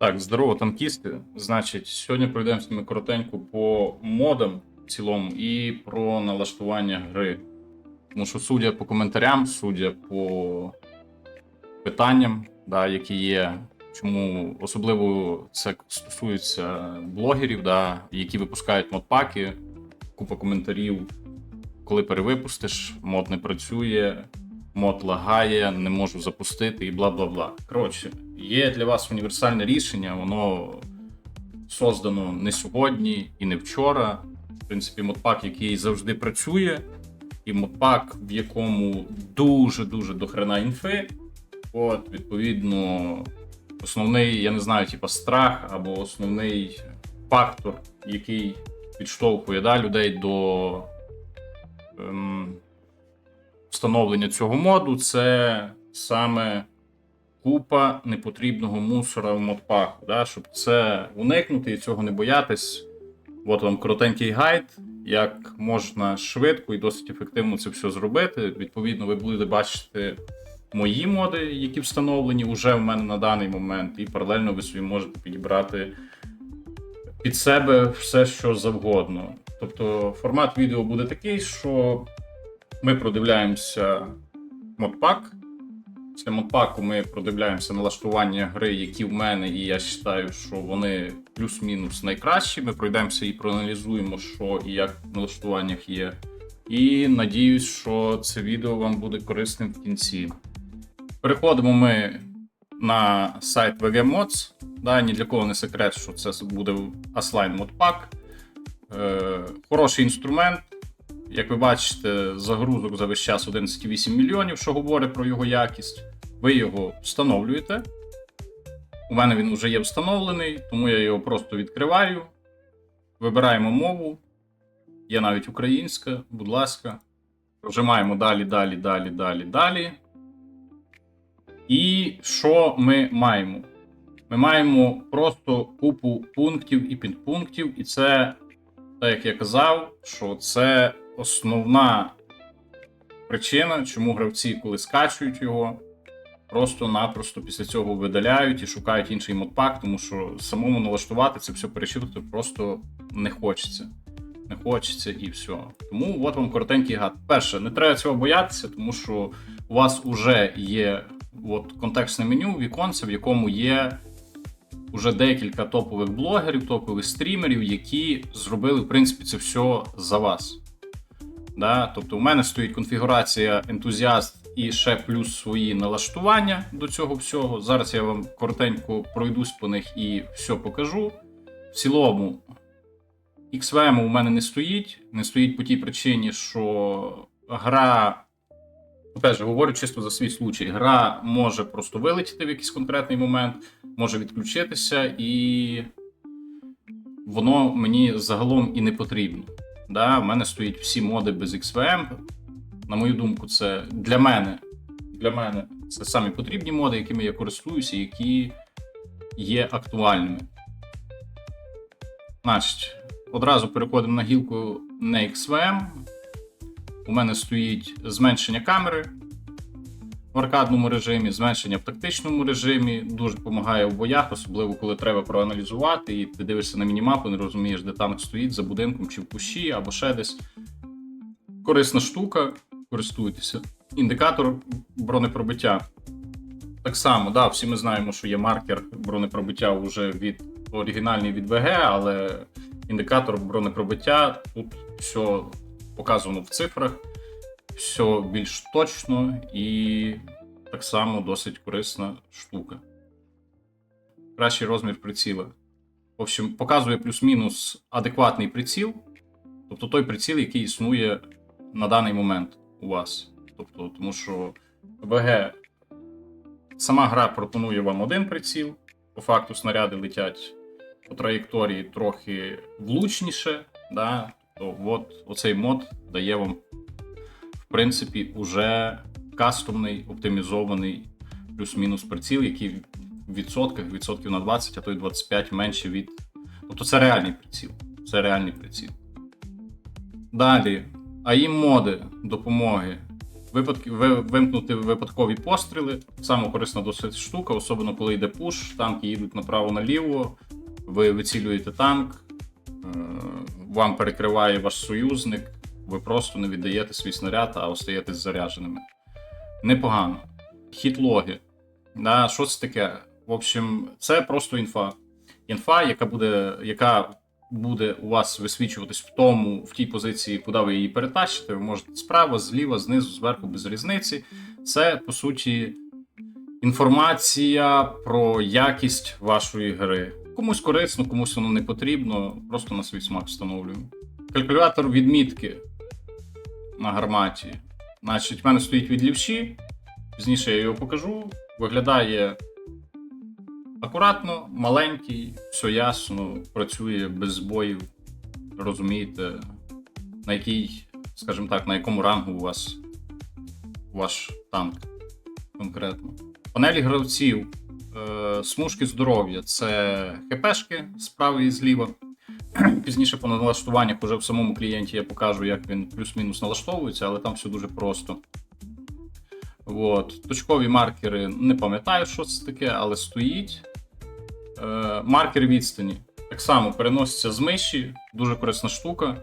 Так, здорово, танкісти. Значить, сьогодні пройдемося ми коротенько по модам в цілому і про налаштування гри. Тому що, судя по коментарям, судя по питанням, да, які є, чому особливо це стосується блогерів, да, які випускають модпаки, купа коментарів, коли перевипустиш, мод не працює, мод лагає, не можу запустити і бла бла бла. Коротше, є для вас універсальне рішення, воно создано не сьогодні і не вчора. В принципі, модпак, який завжди працює, і модпак, в якому дуже-дуже дохрена інфи. От, відповідно, основний, я не знаю, типа страх або основний фактор, який підштовхує да, людей до ем, встановлення цього моду, це саме купа непотрібного мусора в модпаку. Да? Щоб це уникнути і цього не боятись. От вам коротенький гайд, як можна швидко і досить ефективно це все зробити. Відповідно, ви будете бачити мої моди, які встановлені вже в мене на даний момент, і паралельно ви собі можете підібрати під себе все, що завгодно. Тобто формат відео буде такий, що ми продивляємося модпак. Після модпаку ми продивляємося налаштування гри, які в мене, і я вважаю, що вони плюс-мінус найкращі. Ми пройдемося і проаналізуємо, що і як в налаштуваннях є. І надіюсь, що це відео вам буде корисним в кінці. Переходимо ми на сайт VGMods. Да, ні для кого не секрет, що це буде Asline модпак. Е, хороший інструмент. Як ви бачите, загрузок за весь час 11,8 мільйонів, що говорить про його якість. Ви його встановлюєте. У мене він вже є встановлений, тому я його просто відкриваю. Вибираємо мову. Є навіть українська, будь ласка. Прожимаємо далі, далі, далі, далі, далі. І що ми маємо? Ми маємо просто купу пунктів і підпунктів, і це, так як я казав, що це основна причина, чому гравці, коли скачують його, просто-напросто після цього видаляють і шукають інший модпак, тому що самому налаштувати це все перечитувати просто не хочеться. Не хочеться і все. Тому от вам коротенький гад. Перше, не треба цього боятися, тому що у вас вже є от контекстне меню, віконце, в якому є уже декілька топових блогерів, топових стрімерів, які зробили, в принципі, це все за вас. Да? Тобто, у мене стоїть конфігурація ентузіаст і ще плюс свої налаштування до цього всього. Зараз я вам коротенько пройдусь по них і все покажу. В цілому, XVM у мене не стоїть. Не стоїть по тій причині, що гра. Опять же, говорю чисто за свій случай. Гра може просто вилетіти в якийсь конкретний момент, може відключитися, і воно мені загалом і не потрібно. Да, в мене стоїть всі моди без XVM. На мою думку, це для мене. Для мене це самі потрібні моди, якими я користуюся, які є актуальними. Значить, одразу переходимо на гілку не XVM. У мене стоїть зменшення камери в аркадному режимі, зменшення в тактичному режимі. Дуже допомагає в боях, особливо коли треба проаналізувати, і ти дивишся на мінімапу, не розумієш, де танк стоїть за будинком чи в кущі, або ще десь. Корисна штука, користуйтеся. Індикатор бронепробиття. Так само, да, всі ми знаємо, що є маркер бронепробиття вже від оригінальний від ВГ, але індикатор бронепробиття тут все показано в цифрах, все більш точно і так само досить корисна штука. Кращий розмір приціла. В общем, показує плюс-мінус адекватний приціл, тобто той приціл, який існує на даний момент у вас. Тобто, тому що ВГ сама гра пропонує вам один приціл, по факту снаряди летять по траєкторії трохи влучніше. Да? То от оцей мод дає вам, принципі, уже кастомний оптимізований плюс-мінус приціл, який в відсотках, відсотків на 20, а то й 25 менше від. Тобто це реальний приціл. Це реальний приціл. Далі, АІ моди допомоги. Випадки, ви, вимкнути випадкові постріли. Саме корисна досить штука, особливо коли йде пуш, танки їдуть направо-наліво, ви вицілюєте танк, е, вам перекриває ваш союзник, ви просто не віддаєте свій снаряд, а остаєте зарядженими. Непогано. Хітлоги. Да, що це таке? В общем, це просто інфа. Інфа, яка буде, яка буде у вас висвічуватись в тому, в тій позиції, куди ви її перетащите. Ви можете справа, зліва, знизу, зверху, без різниці. Це, по суті, інформація про якість вашої гри. Комусь корисно, комусь воно не потрібно, просто на свій смак встановлюємо. Калькулятор відмітки на гарматі. Значить, в мене стоїть від лівші. Пізніше я його покажу. Виглядає акуратно, маленький, все ясно, працює без збоїв. Розумієте, на який, скажімо так, на якому рангу у вас ваш танк конкретно. Панелі гравців, е, смужки здоров'я це ХПшки справа і зліва. Пізніше по налаштуваннях уже в самому клієнті я покажу, як він плюс-мінус налаштовується, але там все дуже просто. От. Точкові маркери не пам'ятаю, що це таке, але стоїть. Е, маркер відстані. Так само переноситься з миші, дуже корисна штука.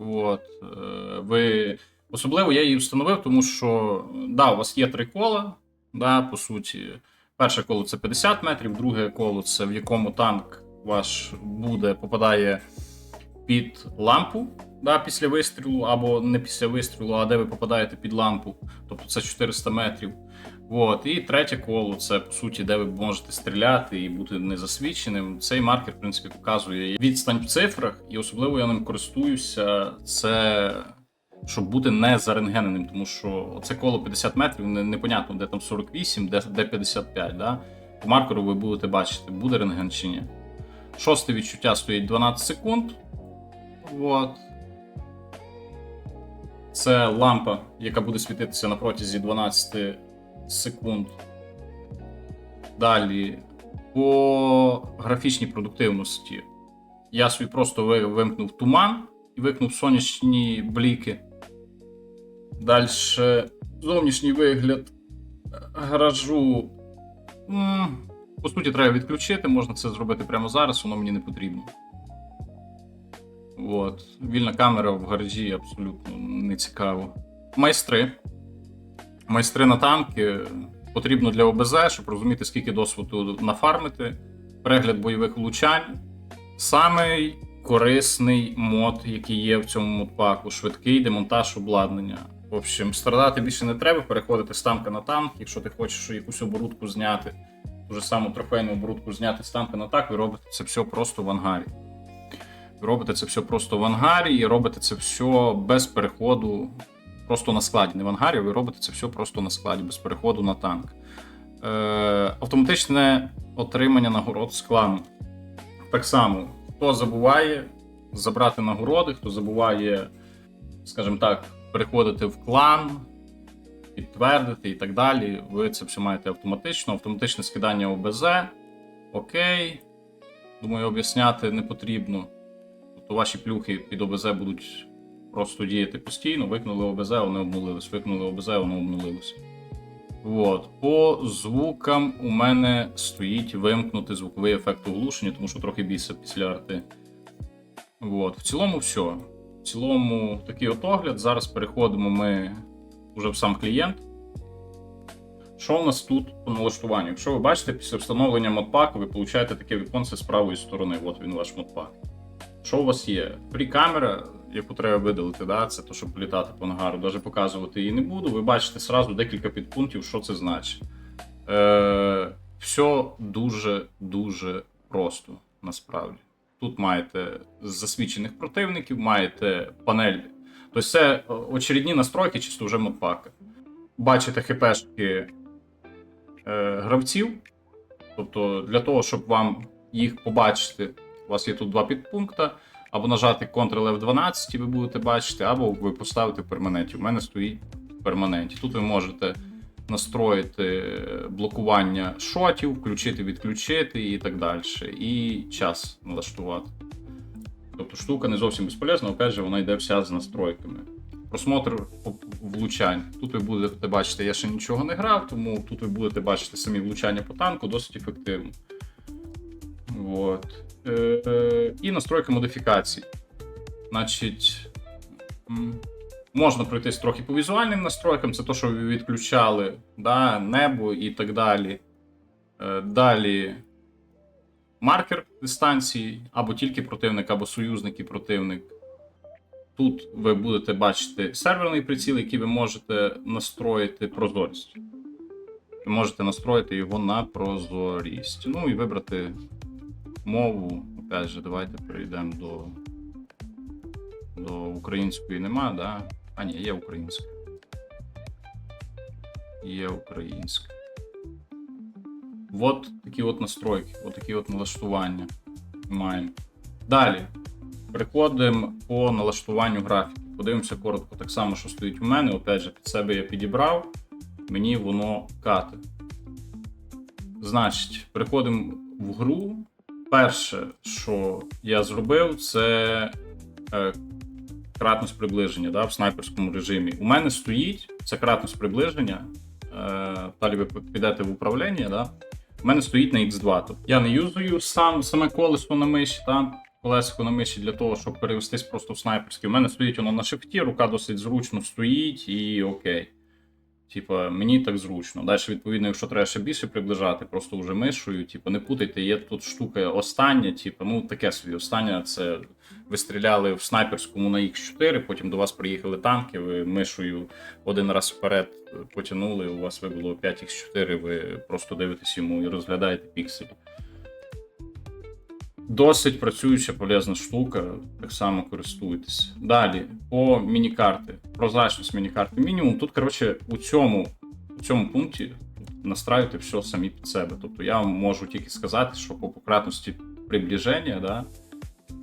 От. Е, ви... Особливо я її встановив, тому що да, у вас є три кола, да, по суті. Перше коло це 50 метрів, друге коло це в якому танк ваш буде, попадає під лампу да, після вистрілу, або не після вистрілу, а де ви попадаєте під лампу, тобто це 400 метрів. От. І третє коло це по суті, де ви можете стріляти і бути незасвіченим. Цей маркер, в принципі, показує відстань в цифрах, і особливо я ним користуюся. Це щоб бути не зарентгененим, тому що це коло 50 метрів, не, непонятно, де там 48, де, де 55. Да? По маркеру ви будете бачити, буде рентген чи ні. Шосте відчуття стоїть 12 секунд. От. Це лампа, яка буде світитися на протязі 12 секунд. Далі. По графічній продуктивності. Я собі просто вимкнув туман і викнув сонячні бліки. Далі. Зовнішній вигляд гаражу. м, По суті, треба відключити. Можна це зробити прямо зараз, воно мені не потрібно. От. Вільна камера в гаражі абсолютно не цікаво. Майстри. Майстри на танки потрібно для ОБЗ, щоб розуміти, скільки досвіду нафармити. Перегляд бойових влучань. Самий корисний мод, який є в цьому модпаку швидкий демонтаж обладнання. В общем, страдати більше не треба, переходити з танка на танк. Якщо ти хочеш якусь оборудку зняти, ту саму трофейну оборудку зняти з танка на танк, ви робите це все просто в ангарі. Ви робите це все просто в ангарі і робите це все без переходу, просто на складі. Не в ангарі, ви робите це все просто на складі, без переходу на танк. Е, автоматичне отримання нагород з клану. Так само, хто забуває забрати нагороди, хто забуває, скажімо так, переходити в клан, підтвердити і так далі. Ви це все маєте автоматично. Автоматичне скидання ОБЗ. Окей. Думаю, об'ясняти не потрібно. Тобто ваші плюхи під ОБЗ будуть просто діяти постійно. Викнули ОБЗ, вони обнулились. Викнули ОБЗ, воно обнулилося. От. По звукам у мене стоїть вимкнути звуковий ефект оглушення, тому що трохи бійся після арти. От. В цілому все. В цілому такий от огляд. Зараз переходимо ми вже в сам клієнт. Що у нас тут по налаштуванню? Якщо ви бачите, після встановлення модпаку ви получаєте таке віконце з правої сторони. От він ваш модпак. Що у вас є? Прі-камера, яку треба видалити, да? це то, щоб літати по ангару, навіть показувати її не буду. Ви бачите сразу декілька підпунктів, що це значить. Е, все дуже-дуже просто насправді. Тут маєте засвідчених противників, маєте панель. Тобто це очередні настройки, чисто вже модпака. Бачите хпшки е, гравців. Тобто, для того, щоб вам їх побачити, у вас є тут два підпункти. Або нажати Ctrl F12, і ви будете бачити, або ви поставите в перманенті. У мене стоїть в перманенті. Тут ви можете настроїти блокування шотів, включити, відключити і так далі. І час налаштувати. Тобто штука не зовсім безполезна, опять же, вона йде вся з настройками. Просмотр влучань. Тут ви будете бачити, я ще нічого не грав, тому тут ви будете бачити самі влучання по танку досить ефективно. От. Е, е, і настройка модифікацій. Значить, можна пройтись трохи по візуальним настройкам, це то, що ви відключали, да, небо і так далі. Е, далі маркер дистанції, або тільки противник, або союзник і противник. Тут ви будете бачити серверний приціл, який ви можете настроїти прозорість. Ви можете настроїти його на прозорість. Ну і вибрати мову. Опять же, давайте перейдемо до. До української нема, да? А, ні, є українська. Є українська. От такі от настройки, от такі от налаштування маємо. Далі. Переходимо по налаштуванню графіки. Подивимося коротко, так само, що стоїть у мене. Опять же, під себе я підібрав, мені воно кати. Значить, переходимо в гру. Перше, що я зробив, це е, кратність приближення да, в снайперському режимі. У мене стоїть це кратність приближення. Е, далі ви підете в управління. Да? У мене стоїть на X2. Тобто я не юзую сам саме колесо на миші, та, колесико на миші для того, щоб перевестись просто в снайперський. У мене стоїть воно на шифті, рука досить зручно стоїть і окей. Типа, мені так зручно. Далі, відповідно, якщо треба ще більше приближати, просто вже мишою, типу, не путайте, є тут штука остання, типу, ну таке собі остання, це ви стріляли в снайперському на Х4, потім до вас приїхали танки, ви мишою один раз вперед потягнули, у вас вибуло 5х4, ви просто дивитесь йому і розглядаєте пікселі. Досить працююча полезна штука, так само користуйтесь. Далі, по міні-карти. Прозрачність міні-карти мінімум. Тут, коротше, у цьому, у цьому пункті настраюйте все самі під себе. Тобто я вам можу тільки сказати, що по пократності приближення, да,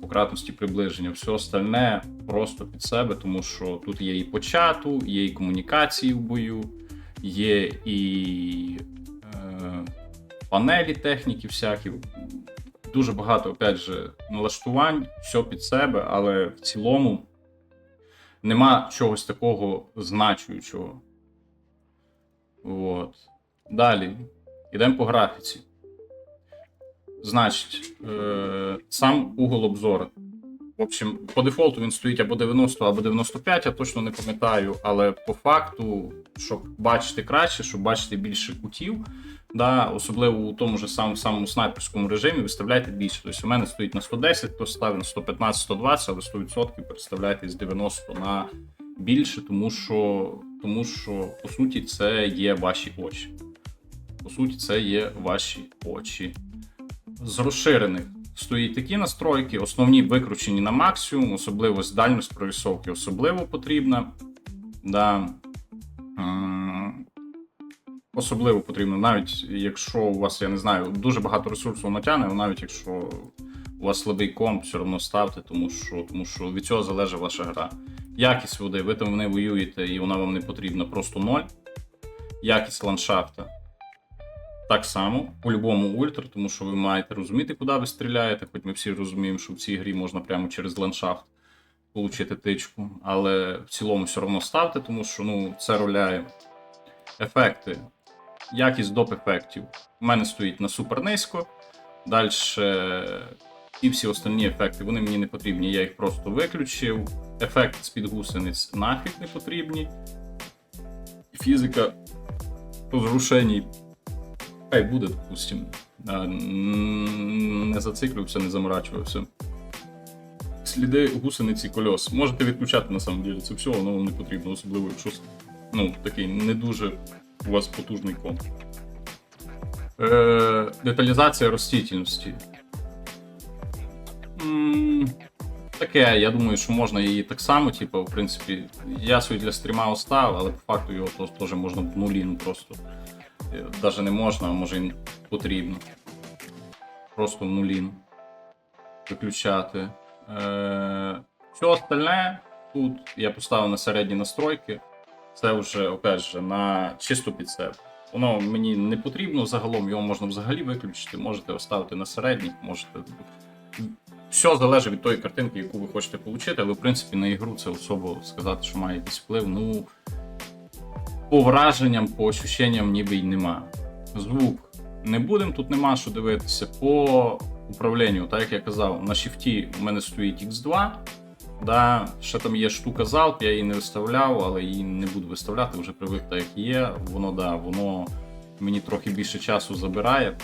по кратності приближення, все остальне просто під себе, тому що тут є і по чату, є і комунікації в бою, є і е, панелі техніки всякі. Дуже багато, опять же, налаштувань, все під себе, але в цілому нема чогось такого значуючого. От. Далі. Йдемо по графіці. Значить, е, сам угол обзору. В общем, по дефолту він стоїть або 90, або 95, я точно не пам'ятаю, але по факту, щоб бачити краще, щоб бачити більше кутів, да, особливо у тому ж самому, самому снайперському режимі, виставляйте більше. Тобто у мене стоїть на 110, хто ставить на 115, 120, але 100% переставляйте з 90 на більше, тому що, тому що по суті це є ваші очі. По суті, це є ваші очі. З розширених стоїть такі настройки, основні викручені на максимум, особливо з дальність прорисовки особливо потрібна. Да. Особливо потрібно, навіть якщо у вас, я не знаю, дуже багато ресурсів натягне, навіть якщо у вас слабий комп, все одно ставте, тому що, тому що від цього залежить ваша гра. Якість води, ви там не воюєте і вона вам не потрібна просто ноль. Якість ландшафта так само, по-любому ультра, тому що ви маєте розуміти, куди ви стріляєте, хоч ми всі розуміємо, що в цій грі можна прямо через ландшафт отримати тичку, але в цілому все одно ставте, тому що ну, це роляє. Ефекти. Якість доп ефектів. У мене стоїть на супер низько. Далі і всі остальні ефекти, вони мені не потрібні, я їх просто виключив. Ефект з-під гусениць нафіг не потрібні. Фізика розрушень Хай буде, допустим. А, н- Не зациклювався, не заморачувався. Сліди гусениці кольос. Можете відключати на самом деле це все, воно вам не потрібно, особливо якщо ну, такий не дуже у вас потужний комп. Е, деталізація ростительності. Таке, я думаю, що можна її так само, типу, в принципі, я свій для стріма остав, але по факту його теж можна в нулі, ну просто. Навіть не можна, а може і потрібно. Просто в нулін виключати. Е, все остальне тут я поставив на середні настройки. Це вже, опять же, на чисто під себе. Воно мені не потрібно загалом, його можна взагалі виключити. Можете оставити на середніх, можете все залежить від тої картинки, яку ви хочете отримати, але в принципі на ігру це особо сказати, що має якийсь вплив. Ну, по враженням, по ощущенням ніби й нема. Звук не будемо, тут нема що дивитися. По управлінню, так як я казав, на шифті у мене стоїть X2. Да, ще там є штука залп, я її не виставляв, але її не буду виставляти, вже привик так, як є. Воно да, воно мені трохи більше часу забирає.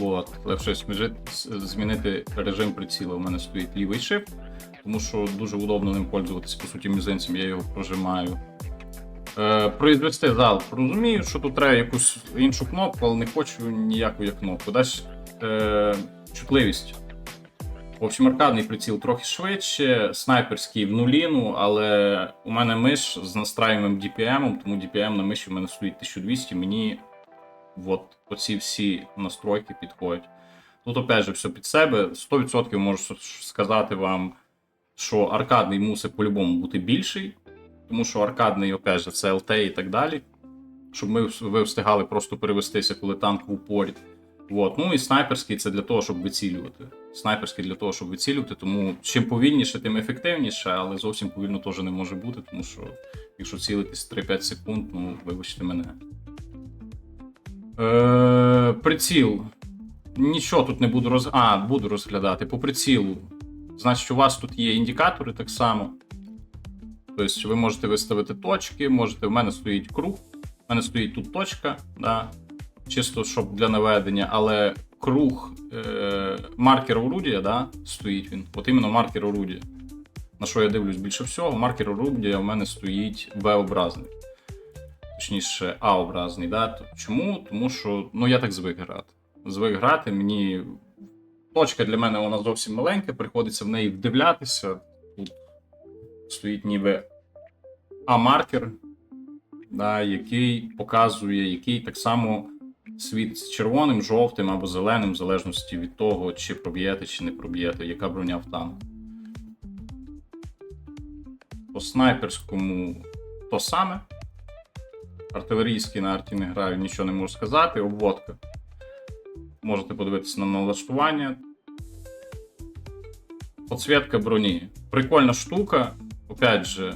От, сміжити, змінити режим приціла. У мене стоїть лівий shift, тому що дуже удобно ним пользуватися, по суті, мізинцем, я його прожимаю. Е, произвести залп. Розумію, що тут треба якусь іншу кнопку, але не хочу ніяку кнопку. Далі е, чутливість. В общем, аркадний приціл трохи швидше, снайперський в нуліну, але у мене миш з настраюємим DPM, тому DPM на миші в мене стоїть 1200, мені от оці всі настройки підходять. Тут, опять же, все під себе. 100% можу сказати вам, що аркадний мусить по-любому бути більший, тому що аркадний, опять же, це LT і так далі. Щоб ми ви встигали просто перевестися, коли танк в упорі. От. Ну і снайперський це для того, щоб вицілювати. Снайперський для того, щоб вицілювати, тому чим повільніше, тим ефективніше, але зовсім повільно теж не може бути, тому що якщо цілитись 3-5 секунд, ну вибачте мене. Е, приціл. Нічого тут не буду роз... А, буду розглядати. По прицілу. Значить, у вас тут є індикатори так само. Тобто ви можете виставити точки, можете. У мене стоїть круг, у мене стоїть тут точка, да, чисто щоб для наведення, але круг е, маркер орудія, да, стоїть він. От іменно маркер орудія. На що я дивлюсь більше всього, маркер орудія у мене стоїть V-образний. Точніше, А-образний. Да? Чому? Тому що ну, я так звик грати. Звик грати, мені. Точка для мене вона зовсім маленька, приходиться в неї вдивлятися. Тут стоїть ніби А-маркер, да, який показує, який так само світ з червоним, жовтим або зеленим, в залежності від того, чи проб'єте, чи не проб'єте, яка броня в танку. По снайперському то саме. Артилерійський на арті не граю, нічого не можу сказати. Обводка. Можете подивитися на налаштування. Подсвітка броні. Прикольна штука. Опять же,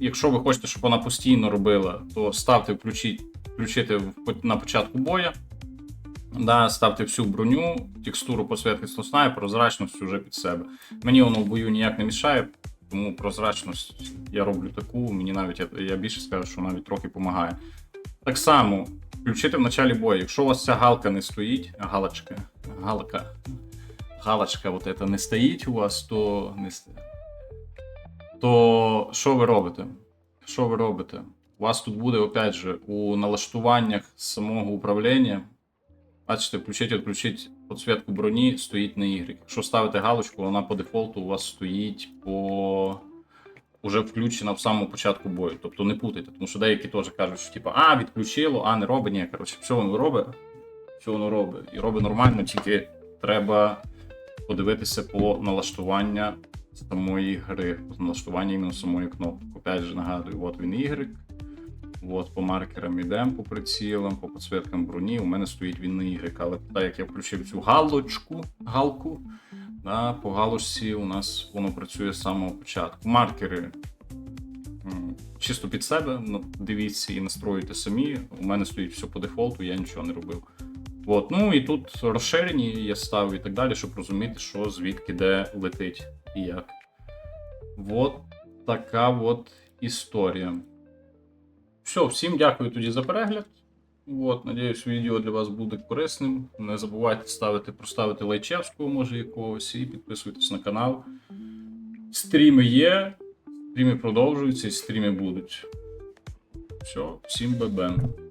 якщо ви хочете, щоб вона постійно робила, то ставте включіть, включити на початку боя. Да, ставте всю броню, текстуру посвятки сосна і прозрачність вже під себе. Мені воно в бою ніяк не мішає, тому прозрачність я роблю таку, мені навіть я, більше скажу, що навіть трохи допомагає. Так само, включити в началі бою. Якщо у вас ця галка не стоїть, галочка, галка, галочка вот эта не стоїть у вас, то не стоїть. То що ви робите? Що ви робите? У вас тут буде, опять же, у налаштуваннях самого управління. Бачите, включить, відключить підсвітку броні, стоїть на Y. Якщо ставите галочку, вона по дефолту у вас стоїть по. Уже включена в самому початку бою. Тобто не путайте, тому що деякі теж кажуть, що типу, а, відключило, а не робить. Ні, коротше, все воно робить. Все воно робить. І робить нормально, тільки треба подивитися по налаштування самої гри, по налаштуванню іменно самої кнопки. Опять же, нагадую, от він Y. От по маркерам йдемо по прицілам, по підсвіткам броні. У мене стоїть він на Y. Але так як я включив цю галочку, галку, да, по галочці у нас воно працює з самого початку. Маркери чисто під себе, ну, дивіться і настроюйте самі. У мене стоїть все по дефолту, я нічого не робив. От, ну і тут розширені я ставив і так далі, щоб розуміти, що звідки де летить і як. От така от історія. Все, всім дякую тоді за перегляд. От, надіюсь, відео для вас буде корисним. Не забувайте ставити, проставити лайчевського, може якогось, і підписуйтесь на канал. Стріми є, стріми продовжуються і стріми будуть. Все, всім бебен.